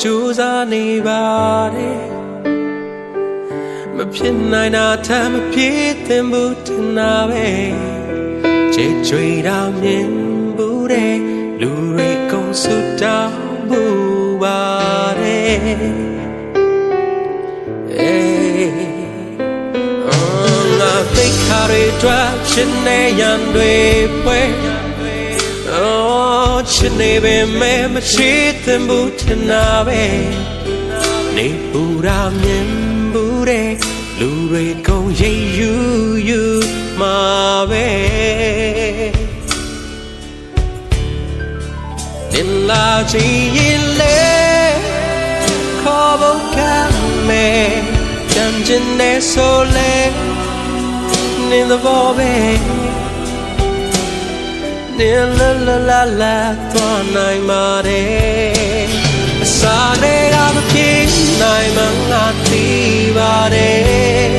ကြိုးစားနေပါတယ်မဖြစ်နိုင်တာထမ်းမဖြစ်သင့်ဘူးထင်တာပဲချေချွေတာမြင်ဘူးတဲ့လူတွေကုန်စုတောင်းဘူးပါတယ်အေးအော်ငါသိခါတွေတွေ့ချင်နေရန်တွေပွဲ အော်ချင်နေပေမဲ့မချစ်သင့်ဘူးထင်တာပဲနေပူတာမြင်ဘူးတဲ့လူတွေကုန်ရိပ်ယူယူမှာပဲနင်လာချင်ရင်လေခေါ်ဖို့ကမယ်ကြံကျင်နေဆိုလေနင်သဘောပဲ နင်လာလာလာလာသွားနိုင်ပါတယ်အစာတွေကမဖြစ်နိုင်မှငါသိပါတယ်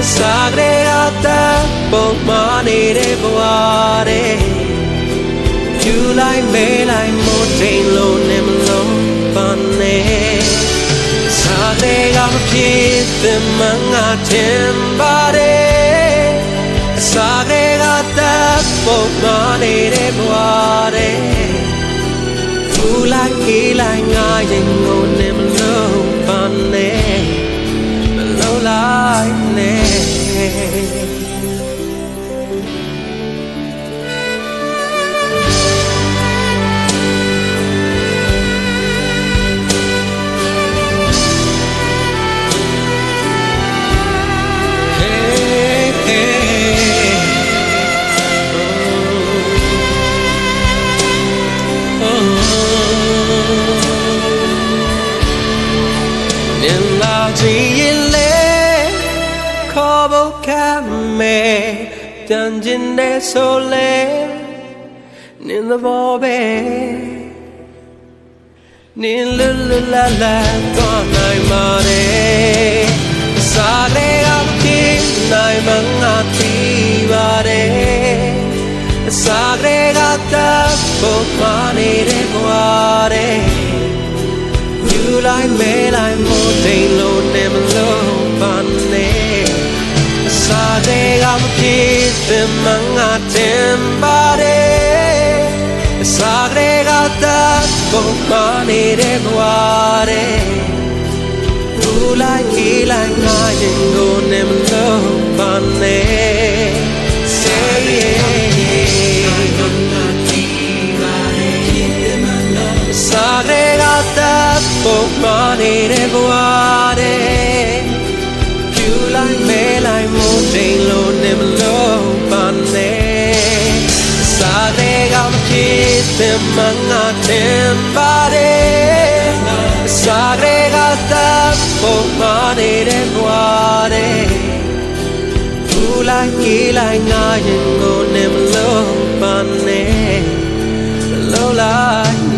အစာတွေကတတ်ပုံမှန်နေတဲ့ဘဝတဲ့ You like me like more day low နဲ့မလုံးပါနဲ့စားတဲ့ကမဖြစ်တဲ့မငါတင်ပါတယ် ပ်ပုံမနေတဲ့ဘဝတဲ့ You like me like oh. In la le kobo kame dungeon de sole in the bobe nin la la la la gone night mare စားလေအဖြစ်နိုင်မငါတီးပါတယ်အစားလေကတပ်ဖို့မနေတဲ့ ဘဝတဲ့ You like me like more day low never low fun အစားလေကမဖြစ်တဲ့မငါတင်ပါတယ်အစားလေကတပ်ဖို့မနေတဲ့ဘဝတဲ့ Who like he like I can go po mani de boare You like me like mo day low never know funny Sare gam kit the manga tembare Sare gata po mani de boare You like he like I can go never know funny Low like